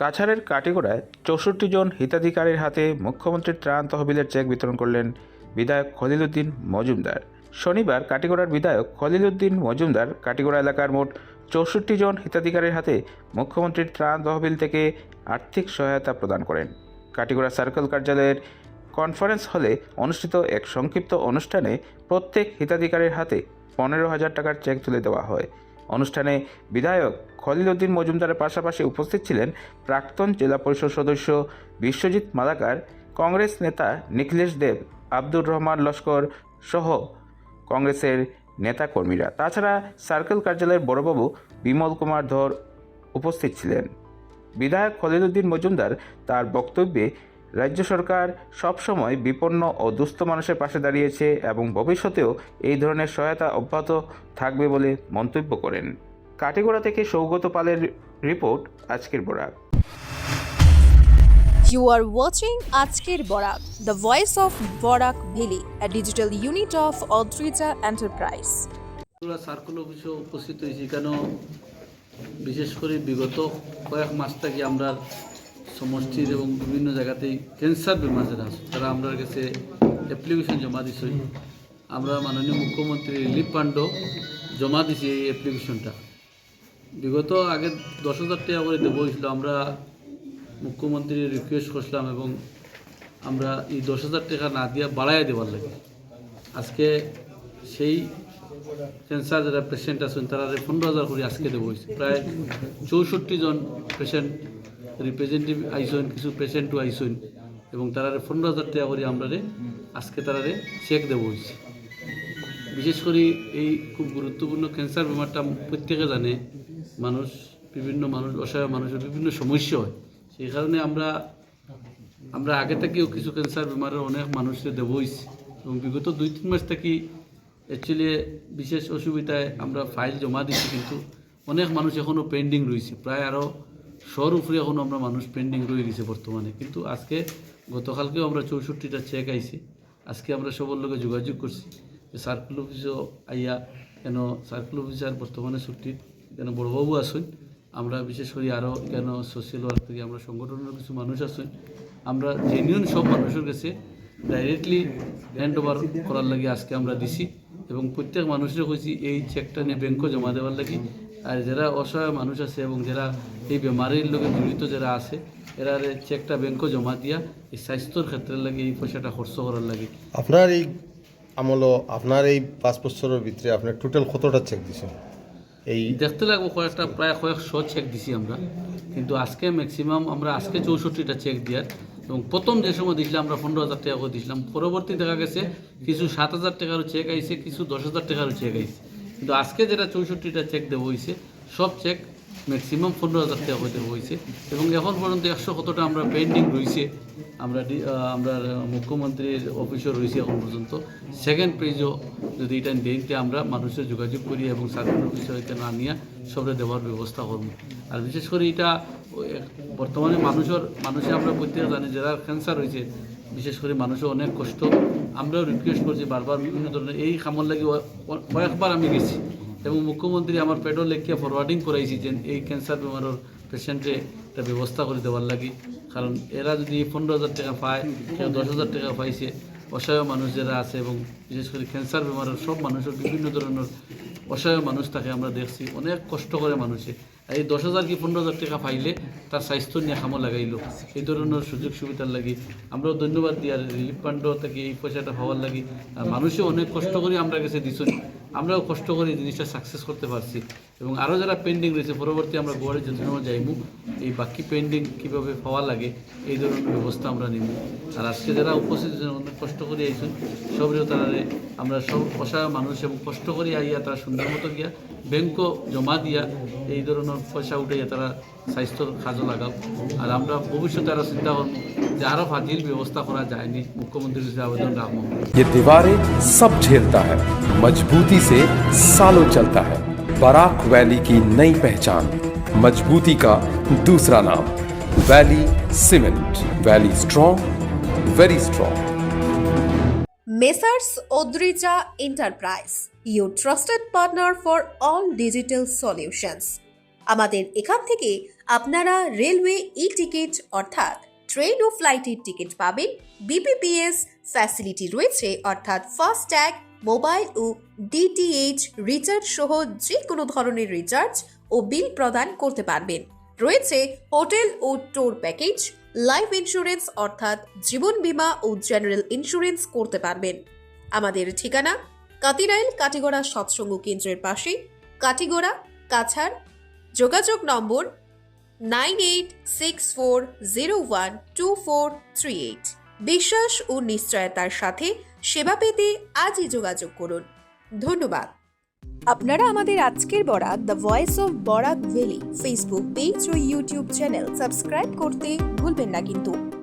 কাছাড়ের কাটিগোড়ায় চৌষট্টি জন হিতাধিকারীর হাতে মুখ্যমন্ত্রীর ত্রাণ তহবিলের চেক বিতরণ করলেন বিধায়ক খলিলুদ্দিন মজুমদার। শনিবার কাটিগোড়ার বিধায়ক খলিলুদ্দিন মজুমদার কাটিগোড়া এলাকার মোট চৌষট্টি জন হিতাধিকারীর হাতে মুখ্যমন্ত্রীর ত্রাণ তহবিল থেকে আর্থিক সহায়তা প্রদান করেন। কাটিগোড়া সার্কেল কার্যালয়ের কনফারেন্স হলে অনুষ্ঠিত এক সংক্ষিপ্ত অনুষ্ঠানে প্রত্যেক হিতাধিকারীর হাতে পনেরো হাজার টাকার চেক তুলে দেওয়া হয়। অনুষ্ঠানে বিধায়ক খলিলউদ্দিন মজুমদারের পাশাপাশি উপস্থিত ছিলেন প্রাক্তন জেলা পরিষদ সদস্য বিশ্বজিৎ মালাকার, কংগ্রেস নেতা নিখিলেশ দেব, আব্দুর রহমান লস্কর সহ কংগ্রেসের নেতাকর্মীরা। তাছাড়া সার্কেল কার্যালয়ের বড়বাবু বিমল কুমার ধর উপস্থিত ছিলেন। বিধায়ক খলিলুদ্দিন মজুমদার তার বক্তব্যে রাজ্য সরকার সবসময় বিপন্ন ও দুস্থ মানুষের পাশে দাঁড়িয়েছে এবং ভবিষ্যতেও এই ধরনের সহায়তা অব্যাহত থাকবে বলে মন্তব্য করেন। কাটিগড়া থেকে সৌগত পালের রিপোর্ট আজকের Barak. You are watching Ajker Borak, the voice of Borak Valley, a digital unit of Odrija Enterprise. পুরা সার্কুল অফিসে উপস্থিত হয়েছি কেন? বিশেষ করে বিগত কয়েক মাস থেকে আমরা সমষ্টির এবং বিভিন্ন জায়গাতেই ক্যান্সার বেমার যারা আছে তারা আমরা কাছে অ্যাপ্লিকেশন জমা দিছি আমরা মাননীয় মুখ্যমন্ত্রী রিলিফ ফান্ডও জমা দিছি এই অ্যাপ্লিকেশনটা বিগত আগে দশ হাজার টাকা করে দেবো হয়েছিল, আমরা মুখ্যমন্ত্রী রিকোয়েস্ট করছিলাম এবং আমরা এই দশ হাজার টাকা না দিয়া বাড়াইয়া দেওয়ার লাগে। আজকে সেই ক্যান্সার যারা পেশেন্ট আছেন, তারা পনেরো হাজার করে আজকে দেবো প্রায় চৌষট্টি জন পেশেন্ট রিপ্রেজেন্টেটিভ আইসন, কিছু পেশেন্টও আইসন, এবং তারা পনেরো হাজার টাকা করে আমরা আজকে তারা চেক দেবো হয়েছে। বিশেষ করে এই খুব গুরুত্বপূর্ণ ক্যান্সার বেমারটা প্রত্যেকে জানে। মানুষ, বিভিন্ন মানুষ, অসহায় মানুষের বিভিন্ন সমস্যা হয়। সেই কারণে আমরা আমরা আগে থেকেও কিছু ক্যান্সার বেমারের অনেক মানুষকে দেবো হয়েছে। এবং বিগত দুই তিন মাস থেকে অ্যাকচুয়ালি বিশেষ অসুবিধায় আমরা ফাইল জমা দিচ্ছি কিন্তু অনেক মানুষ এখনও পেন্ডিং রয়েছে। প্রায় আরও শহর উপরে এখনও আমরা মানুষ পেন্ডিং রয়ে গেছে বর্তমানে। কিন্তু আজকে গতকালকেও আমরা চৌষট্টিটা চেক আইছি। আজকে আমরা সবার লোকে যোগাযোগ করছি যে সার্কেল অফিসও আইয়া কেন সার্কেল অফিসার বর্তমানে ছুটি, কেন বড়বাবু আসুন। আমরা বিশেষ করে আরও কেন সোশ্যাল ওয়ার্ক থেকে আমরা সংগঠনের কিছু মানুষ আসুন। আমরা জেনুইন সব মানুষের কাছে ডাইরেক্টলি হ্যান্ড ওভার করার লাগে আজকে আমরা দিছি। এবং প্রত্যেক মানুষের কইছি এই চেকটা নিয়ে ব্যাংকও জমা দেওয়ার লাগি। আর যারা অসহায় মানুষ আছে এবং যারা এই বেমারির লোকে জড়িত যারা আছে এরা চেকটা ব্যাংকও জমা দিয়া এই স্বাস্থ্যর ক্ষেত্রে লাগে এই পয়সাটা খরচ করার লাগে। আপনার এই আমল আপনার এই পাঁচ বছরের ভিতরে আপনার টোটাল কতটা চেক দিছেন এই দেখতে লাগবো কয়েকটা প্রায় কয়েকশো চেক দিছি আমরা। কিন্তু আজকে ম্যাক্সিমাম আমরা আজকে চৌষট্টিটা চেক দিয়ার। এবং প্রথম যে সময় দিয়েছিলাম আমরা পনেরো হাজার টাকা করে দিয়েছিলাম, পরবর্তী দেখা গেছে কিছু সাত হাজার টাকারও চেক আইছে, কিছু দশ হাজার টাকারও চেক আইছে। কিন্তু আজকে যেটা চৌষট্টিটা চেক দেওয়া হয়েছে সব চেক ম্যাক্সিমাম পনেরো হাজার টাকা করে দেওয়া হয়েছে এবং এখন পর্যন্ত একশো কতটা আমরা পেন্ডিং রয়েছে আমরা আমরা মুখ্যমন্ত্রীর অফিসও রয়েছে এখন পর্যন্ত। সেকেন্ড পেজও যদি এটা দেনতে আমরা মানুষের যোগাযোগ করি এবং সার্কেল অফিসে না নিয়ে সবরে দেওয়ার ব্যবস্থা করব। আর বিশেষ করে এটা বর্তমানে মানুষের মানুষে আমরা প্রত্যেকে জানি যারা ক্যান্সার হয়েছে, বিশেষ করে মানুষের অনেক কষ্ট। আমরাও রিকোয়েস্ট করছি বারবার বিভিন্ন ধরনের এই খামর লাগে কয়েকবার আমি গেছি। এবং মুখ্যমন্ত্রী আমার পেটও লেখিয়া ফরওয়ার্ডিং করাইছি যে এই ক্যান্সার বেমারের পেশেন্টে একটা ব্যবস্থা করে দেওয়ার লাগে। কারণ এরা যদি পনেরো হাজার টাকা পায়, কেউ দশ হাজার টাকা পাইছে, অসহায় মানুষ যারা আছে এবং বিশেষ করে ক্যান্সার বেমারের সব মানুষের বিভিন্ন ধরনের অসহায় মানুষ তাকে আমরা দেখছি, অনেক কষ্ট করে মানুষে। এই দশ হাজার কি পনেরো হাজার টাকা পাইলে তার স্বাস্থ্য নিয়ে খামো লাগাইল। এই ধরনের সুযোগ সুবিধার লাগে আমরাও ধন্যবাদ দিই। আর রিলিফ ফান্ড থেকে এই পয়সাটা পাওয়ার লাগি। আর মানুষে অনেক কষ্ট করে আমরা কাছে দিচ্ছেন আমরাও কষ্ট করে জিনিসটা সাকসেস করতে পারছি। এবং আরও যারা পেন্ডিং রয়েছে, পরবর্তী আমরা গোয়ারে যত সময় যাইমু। এই বাকি পেন্ডিং কীভাবে পাওয়া লাগে, এই ধরনের ব্যবস্থা আমরা নিব। আর আজকে যারা উপস্থিত অনেক কষ্ট করে আইছেন। সবরেও তারা আমরা সব অসহায় মানুষ এবং কষ্ট করে আইয়া তারা সুন্দর মতো গিয়া ব্যাংকও জমা দিয়া এই ধরনের পয়সা উঠাইয়া তারা স্বাস্থ্যর কাজও লাগাও আর আমরা ভবিষ্যতে আরও চিন্তা করবো যে আরও ফাজিল ব্যবস্থা করা যায়নি মুখ্যমন্ত্রীর কাছে আবেদন রাখবো ये दीवारें सब झेलता है मजबूती से सालों चलता है बराक वैली की नई पहचान मजबूती का दूसरा नाम Valley cement Valley strong very strong Messrs. Odrija Enterprise, your trusted partner for all digital solutions. আমাদের এখান থেকে আপনারা রেলওয়ে ই টিকিট অর্থাৎ ট্রেন ও ফ্লাইটের টিকিট পাবেন। বিপিপিএস ফ্যাসিলিটি রয়েছে, অর্থাৎ ফাস্ট্যাগ মোবাইল ও ডিটিএইচ রিচার্জ সহ যে কোনো ধরনের রিচার্জ ও বিল প্রদান করতে পারবেন। রয়েছে হোটেল ও ট্যুর প্যাকেজ লাইফ ইন্স্যুরেন্স অর্থাৎ জীবন বীমা ও জেনারেল ইন্স্যুরেন্স করতে পারবেন। আমাদের ঠিকানা কাতিরাইল, কাটিগড়া, সৎসঙ্গ কেন্দ্রের পাশে, কাটিগড়া, কাছাড়। যোগাযোগ নম্বর nine eight six four zero one two four three eight. বিশ্বাস ও নিশ্চয়তার সাথে সেবা পেতে আজই যোগাযোগ করুন। ধন্যবাদ। আপনারা আমাদের আজকের Barak the voice of Barak valley Facebook page O YouTube channel subscribe করতে ভুলবেন না কিন্তু।